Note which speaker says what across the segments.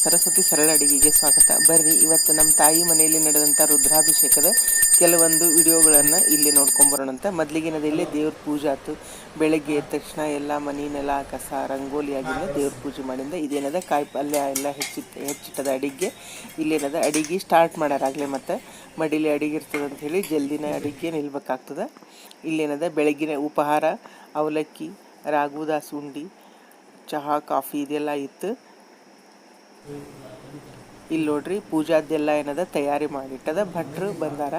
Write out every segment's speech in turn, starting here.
Speaker 1: ಸರಸ್ವತಿ ಸರಳ ಅಡಿಗೆಗೆ ಸ್ವಾಗತ. ಬರ್ರಿ, ಇವತ್ತು ನಮ್ಮ ತಾಯಿ ಮನೆಯಲ್ಲಿ ನಡೆದಂಥ ರುದ್ರಾಭಿಷೇಕದ ಕೆಲವೊಂದು ವಿಡಿಯೋಗಳನ್ನು ಇಲ್ಲಿ ನೋಡ್ಕೊಂಬರೋಣಂತ ಮೊದಲಿಗಿನದ ಇಲ್ಲೇ ದೇವ್ರ ಪೂಜೆ ಆಯ್ತು. ಬೆಳಗ್ಗೆ ಎದ್ದ ತಕ್ಷಣ ಎಲ್ಲ ಮನೆ ನೆಲ, ಕಸ, ರಂಗೋಲಿ ಆಗಿಂದ ದೇವ್ರ ಪೂಜೆ ಮಾಡಿಂದ ಇದೇನದ ಕಾಯಿ ಪಲ್ಯ ಎಲ್ಲ ಹೆಚ್ಚಿಟ್ ಹೆಚ್ಚಿಟ್ಟದ ಅಡಿಗೆ. ಇಲ್ಲೇನದ ಅಡಿಗೆ ಸ್ಟಾರ್ಟ್ ಮಾಡ್ಯಾರಾಗಲೇ ಮತ್ತು. ಮಡಿಲಿ ಅಡಿಗೆ ಇರ್ತದೆ ಅಂತ ಹೇಳಿ ಜಲ್ದಿನ ಅಡಿಗೆ ನಿಲ್ಬೇಕಾಗ್ತದೆ. ಇಲ್ಲೇನದ ಬೆಳಗಿನ ಉಪಹಾರ, ಅವಲಕ್ಕಿ ರಾಗುದಾಸ ಉಂಡಿ ಚಹಾ, ಕಾಫಿ ಇದೆಲ್ಲ ಇತ್ತು. ಇಲ್ಲಿ ನೋಡ್ರಿ, ಪೂಜಾದ್ದೆಲ್ಲ ಏನದ, ತಯಾರಿ ಮಾಡಿಟ್ಟದ, ಭಟ್ರು ಬಂದಾರ.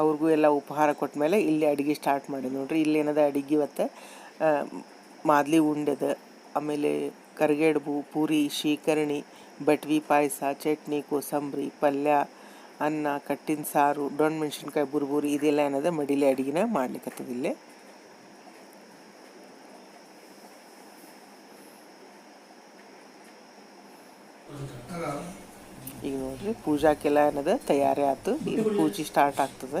Speaker 1: ಅವ್ರಿಗೂ ಎಲ್ಲ ಉಪಹಾರ ಕೊಟ್ಟ ಮೇಲೆ ಇಲ್ಲಿ ಅಡುಗೆ ಸ್ಟಾರ್ಟ್ ಮಾಡಿ ನೋಡ್ರಿ. ಇಲ್ಲಿ ಏನದ, ಅಡುಗೆ ಇವತ್ತು ಮಾದಲಿ ಉಂಡೆದ, ಆಮೇಲೆ ಕರಿಗಡುಬು, ಪೂರಿ ಶೀಕರಣಿ ಬಟ್ವಿ ಪಾಯಸ, ಚಟ್ನಿ, ಕೋಸಂಬರಿ, ಪಲ್ಯ, ಅನ್ನ, ಕಟ್ಟಿನ ಸಾರು ಡೊಣ್ ಮೆಣಸಿನ್ಕಾಯಿ, ಬುರ್ಬುರಿ, ಇದೆಲ್ಲ ಏನದ, ಮಡಿಲೆ ಅಡುಗೆನ ಮಾಡ್ಲಿಕ್ಕತ್ತದ ಇಲ್ಲೇ ಈಗ ನೋಡ್ರಿ ಪೂಜಾಕ್ಕೆಲ್ಲ ಏನದ ತಯಾರಿ ಆಯ್ತು ಈಗ ಪೂಜೆ ಸ್ಟಾರ್ಟ್ ಆಗ್ತದೆ.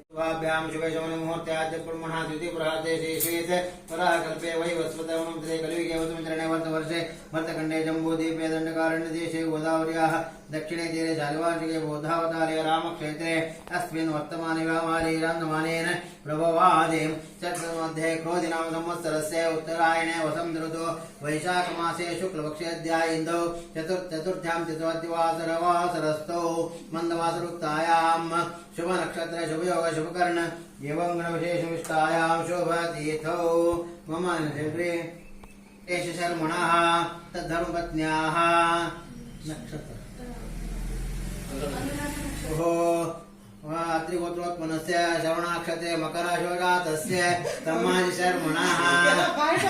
Speaker 2: वाभ्यां शुभशमनमुहूर्त्याद्य ब्रह्मणः द्वितीयप्रहाते शेषेत् पराः कल्पे वै वस्वतवनं तदे कलियुगे वसुमित्रणे वर्तवर्षे भरतखण्डे जम्बूद्वीपे दण्डकारण्यदेशे गोदावर्याः दक्षिणे तीरे शालिवार्षिके बोधावतारे रामक्षेत्रे अस्मिन् वर्तमाने व्यामारे रान्दमानेन प्रभवादे चक्रमध्ये क्रोधिनाम संवत्सरस्य उत्तरायणे वसन्त ऋतु। वैशाखमासे शुक्लपक्षेऽद्या इन्दौ चतुर् चतुर्थ्यां चतुर्थ्यवासरवासरस्थौ मन्दवासरुक्तायां शुभनक्षत्र शुभयोग शुभकर्ण एवं गणविशेषविष्टायां शुभतीथौ मम एष शर्मणः, तद्धर्मपत्न्याः नक्षत्र। अत्रि गोत्रोत्पनस्य श्रवणाक्षते मकरशोगातस्य सम्मानिशर्मणः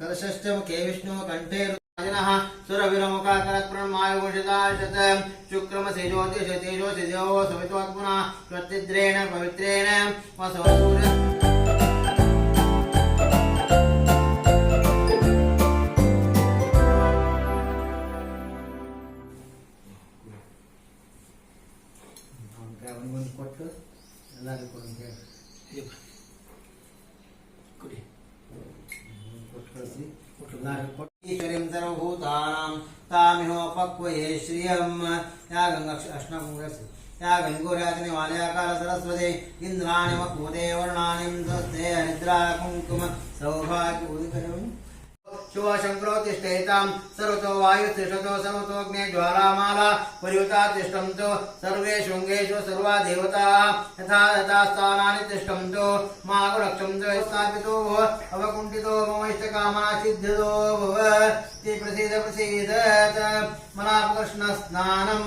Speaker 2: కలశష్టము కే విష్ణువు కంటే సురవిరముఖాకరప్రణమాయుషితాశత శుక్రమశిజోతిషతేజో శిజో సవితోత్మున ప్రత్యుద్రేణ పవిత్రేణ వసవసూర్య పక్వయే శ్రియం యాగంగ అష్ణ యాగంగురాజని వాలయాకాల సరస్వతి ఇంద్రాణి మకూదే వర్ణాని స్వస్తే హరిద్రా కుంకుమ సౌభాగ్య शुभ शंकरो तिष्ठेताम सर्वतो वायु तिष्ठतो समतोग्ने ज्वालामाला परिवता तिष्ठन्तो सर्वे शृङ्गेषु सर्वा देवता यथा यथा स्थानानि तिष्ठन्तो मागुरक्षन्तो स्थापितो अवकुण्ठितो मम इष्टकामना भव ते प्रसीद प्रसीद मलापकृष्णस्नानम्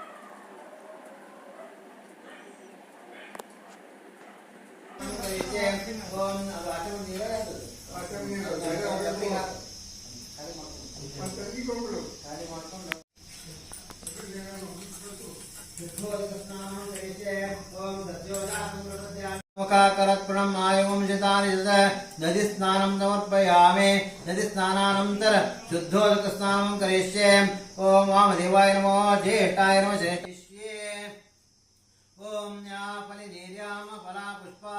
Speaker 2: पण वाटेवर समर्पयामे वाटेवर निघाला खाली मागतो खाली मागतो नदी स्नानं समर्पयामि नदी स्नानानन्तर शुद्धोदकस्नानं करिष्ये। ॐ नमो ज्येष्ठाय नमः ॐ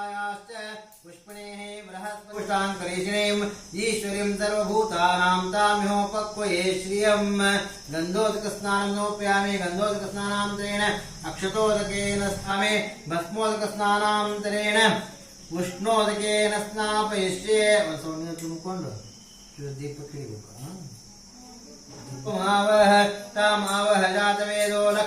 Speaker 2: पुष्पायाश्च पुष्पणेः बृहस्पति पुष्टाङ्करेशिणीम् ईश्वरीं सर्वभूतानां ताम्योपक्वये श्रियं गन्धोदकस्नानं समर्पयामि गन्धोदकस्नानान्तरेण अक्षतोदकेन स्नामे भस्मोदकस्नानान्तरेण उष्णोदकेन स्नापयिष्ये ಸೌಮ್ಯ ತುಂಬಿಕೊಂಡು ದೀಪಕ್ಕೆ ಹಿಡಿಬೇಕು ಮಾವಹ ತಾಮಾವಹ ಜಾತವೇದೋ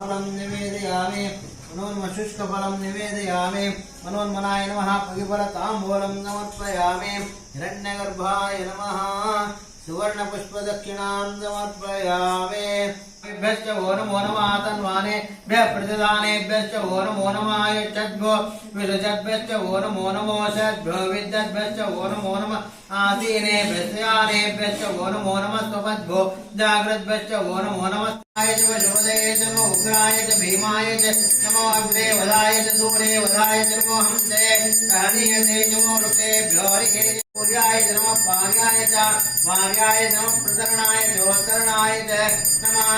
Speaker 2: फलं निवेदयामि मनोन्मशुष्कफलं निवेदयामि मनोन्मनाय नमः पगिफलताम्बूलं समर्पयामि हिरण्यगर्भाय नमः सुवर्णपुष्पदक्षिणां समर्पयामि भ्यश्च वो नमो नमः तन्वानेभ्यः प्रतिदानेभ्यश्च वो नमो नमः यच्छद्भ्यो विरजद्भ्यश्च वो नमो नमो षड्भ्यो विद्यद्भ्यश्च वो नमो नमः आसीनेभ्यश्च यानेभ्यश्च वो नमो नमः स्वपद्भ्यो जाग्रद्भ्यश्च वो नमो नमः य च वशोदये च नमो उग्राय च भीमाय च नमो अग्रे वधाय च दूरे वधाय च नमो हंसे सहनीयते च नमो वृक्षेभ्यो हरिके सूर्याय च नमः पार्याय च वार्याय च नमः प्रतरणाय चोत्तरणाय च नमः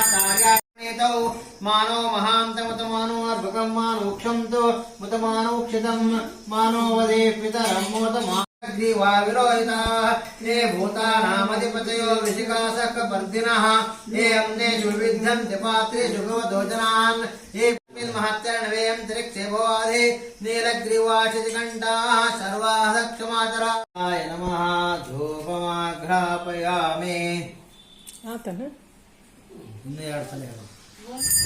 Speaker 2: మానో మహాంతమతమానోర్భుకం మానోక్షం తో ముతమానోక్షితం మానోవదే పితరమ్మోతమా గ్రీవావిరోహితా నే భూతానామధిపతయో వృషికాసకపర్దినః నే అమ్నే సువిద్ధంతి పాత్రేషు భవదోజనాన్ ఏ మహత్తరణవేయంతిరిక్షేభోధి నీలగ్రీవాచితికంఠాः सर्वाः क्षमातराय नमः। धूपमाघ्रापयामि। ಎರಡು ಸಲ ಹೇಳು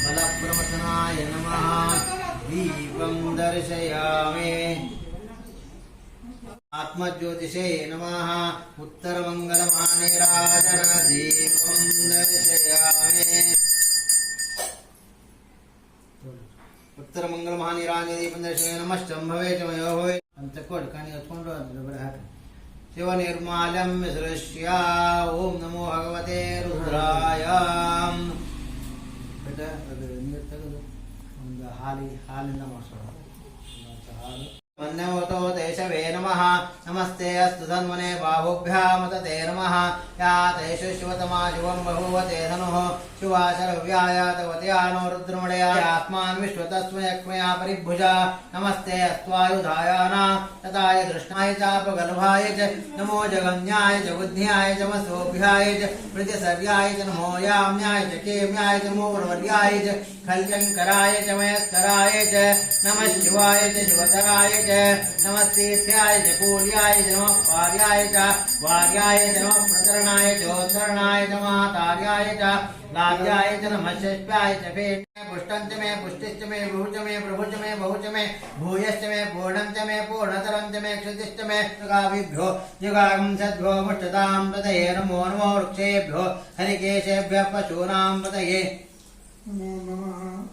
Speaker 2: ಬಲಪ್ರಮಥನಾಯ ನಮಃ ದೀಪಂ ದರ್ಶಯಾಮಿ ಆತ್ಮಜ್ಯೋತಿಷೇ ನಮಃ ಉತ್ತರಮಂಗಲಮಾನಿರಾಜನ ದೀಪಂ ದರ್ಶಯಾಮಿ ಉತ್ತರ ಮಂಗಲ ಮಹಾನಿರಾಜ ದೀಪಂ ದರ್ಶಯ ನಮಶ್ಚಂಭವೇ ಚ ಮಯೋ ಭವೆ ಅಂತ ಕೊಡು ಕಣಿ ಹೊತ್ಕೊಂಡು ಅದ್ರ ಬರ ಹಾಕಿ शिवनिर्माल्यं विसृश्य ॐ नमो भगवते रुद्राय बेटा ಅದು ನೀರು ತೆಗೆದು ಒಂದು ಹಾಲಿ ಹಾಲಿಂದ ಮಾಡಿಸೋಣ ಹಾಲು देशवे नमः। नमस्ते अस्तु धन्वने बाहुभ्यामत ते नमः। या ते शुश्वतमा शिवं बभूवते धनुः। शिवाशरव्यायातवत्या नो रुद्रमणया आत्मान् विश्वतस्मयक्मया परिभुजा। नमस्ते अस्त्वायुधायान। तथाय दृष्णाय चापगर्भाय च। नमो जगन्याय च बुद्ध्याय च मसोभ्याय च। प्रतिसर्याय च नमो याम्याय च केम्याय च नमो प्रवर्याय च। खल्यङ्कराय च मयस्कराय च। नमः शिवाय च शिवतराय च। नमस्तीर्थ्याय च, पूर्याय च, नमः पार्याय च। वार्याय च, नमः प्रतरणाय चोत्तरणाय च महातार्याय च। लाभ्याय च, नमः षष्ट्याय च पुष्टं मे, पुष्टिश्च मे भूच मे प्रभुच मे, बहुच मे, भूयश्च मे, पूर्णं च मे, पूर्णतरं मे, क्षतिश्च मे युगाभिभ्यो युगागं सद्भ्यो नमो नमो वृक्षेभ्यो, हरिकेशेभ्यः पशूनां पतये विश्वमद्यो नमस्काविभ्यो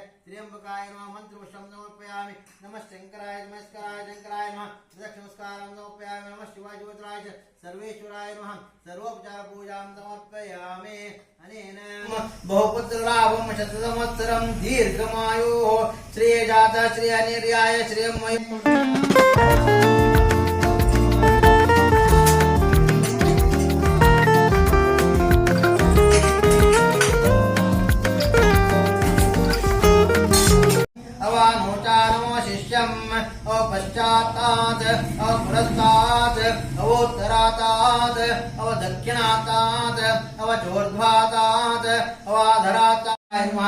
Speaker 2: त्र्यम्बकाय नमः मन्त्रपुष्पं समर्पयामि नमः शंकराय, नमस्काराय, शंकराय नमः। प्रदक्षिणमस्कारं समर्पयामि नमः शिवाय, ज्योतिराय सर्वेश्वराय नमः। सर्वोपचार पूजां समर्पयामि अनेन बहुपुत्रलाभं शतसंवत्सरं दीर्घमायुः। श्रियजातः, श्रियनिर्याय श्रेयं अवानोचानमो ಪೂರ್ವಾತಾತ್ ಅವ ಪುರಸ್ತಾದ ಅವ ಉತ್ತರಾತಾದ ಅವ ದಕ್ಷಿಣಾತಾದ ಅವ ఆయన్మా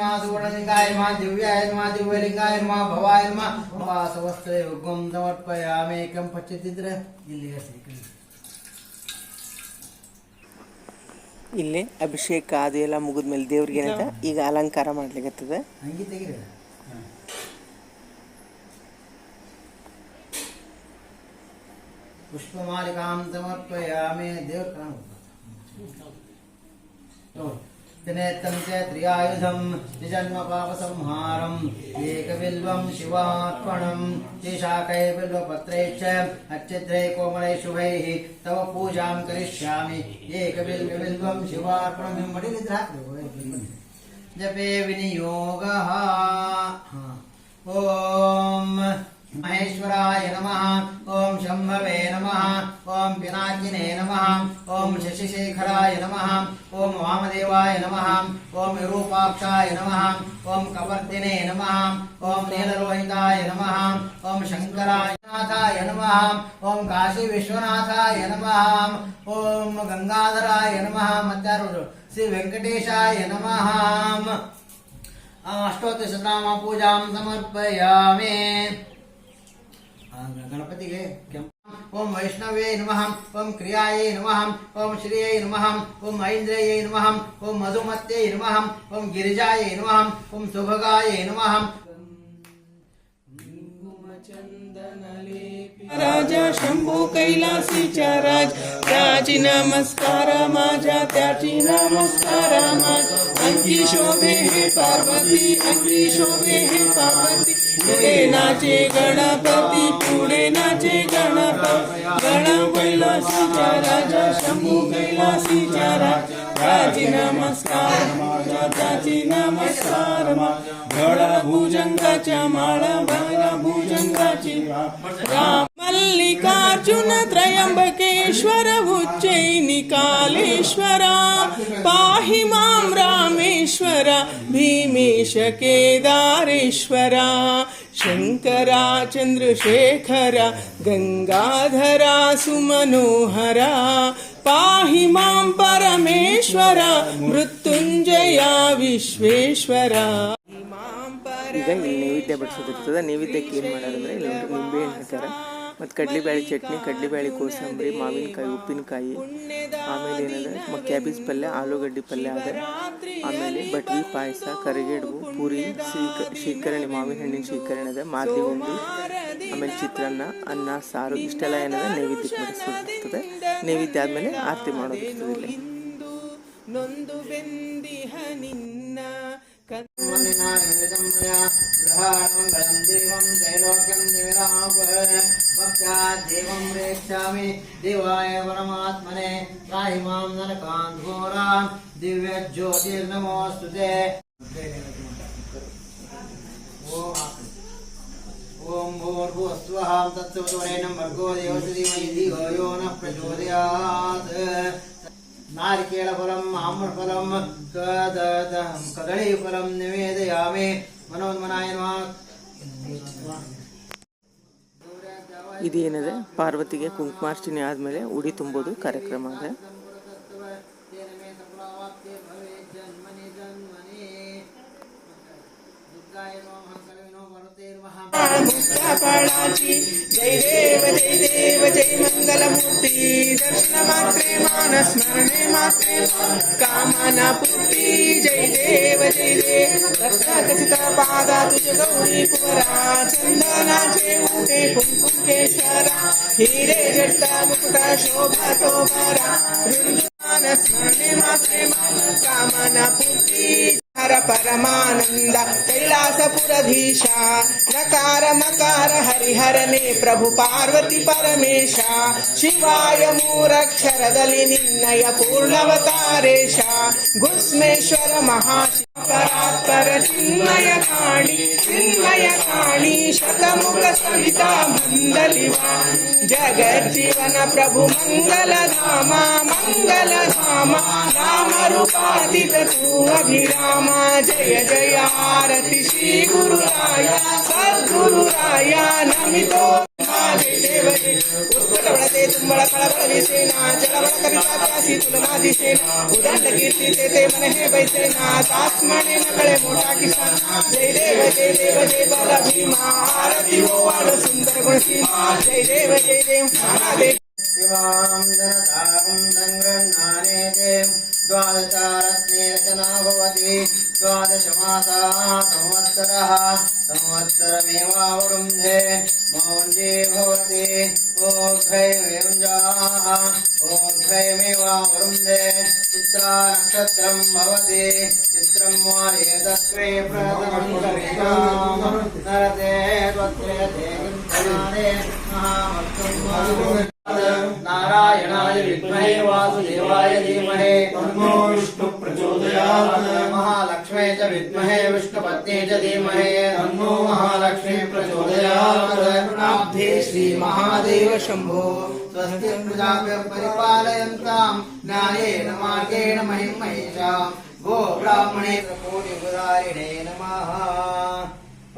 Speaker 2: ಮಾ సువర్ణలింగాయన్మా
Speaker 3: ಇಲ್ಲಿ ಅಭಿಷೇಕ ಅದು ಎಲ್ಲ ಮುಗಿದ್ಮೇಲೆ ದೇವ್ರಿಗೆ ಅಂತ ಈಗ ಅಲಂಕಾರ ಮಾಡ್ಲಿಕ್ಕೆ
Speaker 2: ಹಂಗಿ ತೆಗಿರಿ. पुष्पमालिकां समर्पयामि देव दिनेत्तं च त्रियायुधं निजन्मपापसंहारम्, एकबिल्वं शिवार्पणं त्रिशाकै बिल्वपत्रै च अच्छिद्रै कोमलै शुभैः तव पूजां करिष्यामि। एकबिल्वबिल्वं शिवार्पणं मडिनिद्रा जपे विनियोगः। ॐ महेश्वराय नमः ओं शंभव नमः ओं पिनाकिने नमः ओं शशिशेखराय नमः ओं वामदेवाय नमः ॐ विरूपाक्षाय नमः ॐ कवर्दिने नमः ॐ नीलरोहिताय नमः ॐ शङ्कराय नाथाय नमः ॐ काशीविश्वनाथाय नमः ॐ श्री नमः नम श्रीवेङ्कटेशाय नमः पूजा समर्पयामि गणपति ओम वैष्णवे नम, ओम क्रियाये नम, ओम श्रिय नम, ओम ऐन्द्रये नम, ओम मधुमते नम, ओम गिरीजाए नम, ओम सुभगाये नम।
Speaker 3: राजा शंभू कैलासीच्या राज त्याची नमस्कार, माझ्या त्याची नमस्कार, माझ्या अंकी शोभे हे पार्वती, अंकी शोभे हे पार्वती. पुढे नाचे गणपती, पुढे नाचे गणपती. गण कैलासीच्या राजा, शंभू कैलासीच्या राज. त्याची नमस्कार, माझ्या त्याची नमस्कार, माझ्या भुजंगाच्या माळा भरा भुजंगाची राम ಮಲ್ಲಿಕಾರ್ಜುನ ತ್ರಯಂಬಕೇಶ್ವರ ಉಜ್ಜಯಿನಿ ಕಾಲೇಶ್ವರ ಪಾಹಿ ಮಾಂ ರಾಮೇಶ್ವರ, ಭೀಮೇಶ ಕೇದಾರೇಶ್ವರ ಶಂಕರ ಚಂದ್ರಶೇಖರ ಗಂಗಾಧರ ಸುಮನೋಹರ, ಪಾಹಿ ಮಾಂ ಪರಮೇಶ್ವರ, ಮೃತ್ಯುಂಜಯ ವಿಶ್ವೇಶ್ವರ. ಈಗ ಇಲ್ಲಿ ನೈವೇದ್ಯ ಬಡಿಸೋದಿರ್ತದೆ ನೈವೇದ್ಯಕ್ಕೆ ಏನು ಮಾಡೋದಂದ್ರೆ ಇಲ್ಲಿ ನಿಂಬೆ ಹಣ್ಣು ಹಾಕ್ಯಾರ ಮತ್ತು ಕಡ್ಲಿಬ್ಯಾಳಿ ಚಟ್ನಿ ಕಡ್ಲಿಬ್ಯಾಳಿ ಕೋಸಂಬರಿ ಮಾವಿನಕಾಯಿ ಉಪ್ಪಿನಕಾಯಿ ಆಮೇಲೆ ಏನದ? ಮತ್ತು ಕ್ಯಾಬೇಜ್ ಪಲ್ಯ ಆಲೂಗಡ್ಡೆ ಪಲ್ಯ ಅದ ಆಮೇಲೆ ಬಟ್ಲಿ ಪಾಯಸ ಕರಿಗೆಡ್ಬು ಪೂರಿ ಶ್ರೀಕ ಶೀಕರಣೆ ಮಾವಿನ ಹಣ್ಣಿನ ಶೀಕರಣೆ ಅದ. ಮಾದ್ಲಿ ಉಂಡಿ ಆಮೇಲೆ ಚಿತ್ರಾನ್ನ ಅನ್ನ ಸಾರು ಇಷ್ಟೆಲ್ಲ ಏನದ? ನೈವೇದ್ಯಕ್ಕೆ ಬಡಿಸೋದಿರ್ತದೆ ನೈವೇದ್ಯ ಆದಮೇಲೆ ಆರತಿ ಮಾಡೋದಿರ್ತದೆ ಇಲ್ಲಿ. ನೊಂದು ಬೆಂದಿಹ ನಿನ್ನ
Speaker 2: देवं त्रैलोक्यं देवं प्रेक्षामि। देवाय परमात्मने त्राहि माँ नरकान् घोरान् दिव्यज्योतिर्नमोऽस्तु ते। ॐ भूर्भुवस्वः तत्सवतोरेणं भर्गो देवस्य यो नः प्रचोदयात्। नारिकेलफलम् आम्रफलं कदळीफलं निवेदयामि। ಮನೋನ್ಮನಾಯ
Speaker 3: ಇದೇನಿದೆ? ಪಾರ್ವತಿಗೆ ಕುಂಕುಮಾರ್ಚನೆ ಆದಮೇಲೆ ಉಡಿ ತುಂಬೋದು ಕಾರ್ಯಕ್ರಮ ಇದೆ. ಜೈ ದೇವ ಜೈ ದೇವ ಜೈ ಮಂಗಲಮೂರ್ತಿ ದರ್ಶನ ಮಾತ್ರೇ ಮಾನ ಸ್ಮರಣೆ ಮಾತ್ರೇ ಕಾಮನ ಪೂರ್ತಿ ಜೈ ದೇವ ಜೈ जय देव रत्नाखचित पादा तुझ गौरी कुवरा चंदनाचे मोठे कुंकुकेश्वरा हिरे जटा मुकुटा शोभा तो बरा ऋण स्मरणे मात्रे कामना पूर्ती हर परमानंद कैलासपुरधीशा జగదీశ నకార మకార హరిహరనే ప్రభు పార్వతి పరమేశ శివాయ మూరక్షరదలి నిర్ణయ పూర్ణవతారేశ గుస్మేశ్వర మహాశివరాత్పర చిన్మయ కాళి చిన్మయ కాళి శతముఖ సవిత జగజ్జీవన ప్రభు మంగళధామ మంగళధామ రామ రూపాదిత అభిరామ జయ జయ ఆరతి శ్రీ సద్గురురాయ సద్గురురాయ నమితో తుంబళ కళబళ విసేన జలబళ కవితాసి తులమాదిసేన ఉదండ కీర్తి చేతే మనహే వైసేన తాస్మణే మకళే మోటా కిసాన్ జై దేవ జై దేవ జై బాల భీమా. ఆరతి ఓ వాడ సుందర
Speaker 2: గుణ సీమా. జై దేవ జై దేవ నానాదేవ द्वादशमासाः संवत्सरः संवत्सरमेवावरुन्धे मौञ्जे भवति ओघ्रैर्युञ्जाः ओघ्रैमेवावरुन्धे चित्रा नक्षत्रं भवति चित्रं वा एतत्वे प्रथमं नरते त्वत्रेते किं महामत्तम् नारायणाय विद्महे वासुदेवाय धीमहि
Speaker 4: तन्नो विष्णु प्रचोदयात्।
Speaker 2: महालक्ष्मे च विद्महे विष्णुपत्नी च धीमहि।
Speaker 4: तन्नो महालक्ष्मी प्रचोदयात्।
Speaker 3: प्रणाब्धे श्रीमहादेव शम्भो।
Speaker 2: स्वस्ति प्रजाभ्यः परिपालयन्तां न्यायेन मार्गेण महिं महिषाम् गो ब्राह्मणे कोटिपुरारिणे नमः।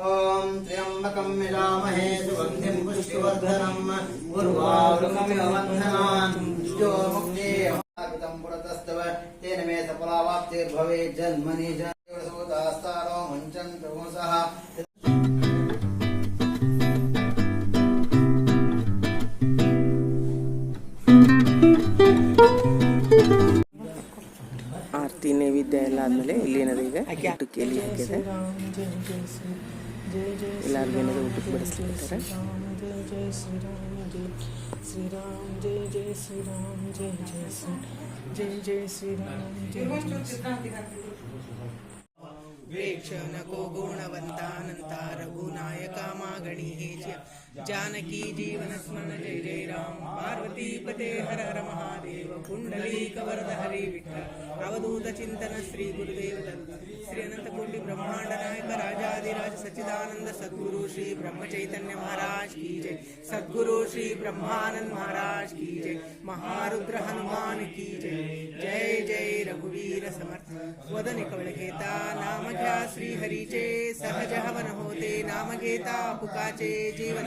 Speaker 2: ॐ त्र्यम्बकं यजामहे सुगन्धिं पुष्टिवर्धनम्। जो मुक्ते कृतं पुरतस्तव तेन मे सफलावाप्तिर्भवेत् जन्मनि जन्मसुतास्तारो मुञ्चन्तु सः
Speaker 1: ಆರತಿ ನೈವೇದ್ಯ ಎಲ್ಲ ಆದಮೇಲೆ ಇಲ್ಲಿ ಏನದ ಈಗ ಊಟಕ್ಕೆ ಎಲ್ಲಿ ಹಾಕಿದೆ ಎಲ್ಲರಿಗೂ ಏನದ ಊಟಕ್ಕೆ ಬಡಿಸ್ಲಿಕ್ಕೆ
Speaker 3: ಶ್ರೀರಾಮ್ ಜಯ ಜಯ ಶ್ರೀರಾಮ್ ಜಯ ಜಯ ಶ್ರೀ ಜಯ ಜಯ ಶ್ರೀರಾಮ್ जय जय श्रीराम। जय वेक्ष नको गुणवंतानंता रघुनायका मागणी हे जानकी जीवन स्मरण जय जय राम। पार्वती पते हर हर महादेव। कुंडली कवरद हरे विठ्ठल। अवधूत चिंतन श्री गुरुदेव दत्त। श्री अनंत कोटी ब्रह्मांड नायक राजाधिराज सच्चिदानंद सद्गुरु श्री ब्रह्मचैतन्य महाराज की जय। सद्गुरु श्री ब्रह्मानंद महाराज की जय। महारुद्र हनुमान की जय। जय जय रघुवीर समर्थ। वदन कवळ घेता नाम घ्या श्री हरीचे सहज हवन होते नाम घेता पुकाचे जीवन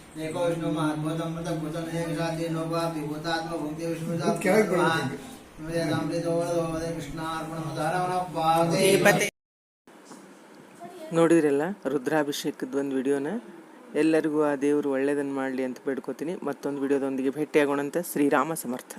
Speaker 1: ನೋಡಿದ್ರಲ್ಲ? ರುದ್ರಾಭಿಷೇಕದ ಒಂದು ವಿಡಿಯೋನ? ಎಲ್ಲರಿಗೂ ಆ ದೇವರು ಒಳ್ಳೇದನ್ನು ಮಾಡಲಿ ಅಂತ ಬೇಡ್ಕೋತೀನಿ. ಮತ್ತೊಂದು ವಿಡಿಯೋದೊಂದಿಗೆ ಭೇಟಿಯಾಗೋಣಂತ. ಶ್ರೀರಾಮ ಸಮರ್ಥ.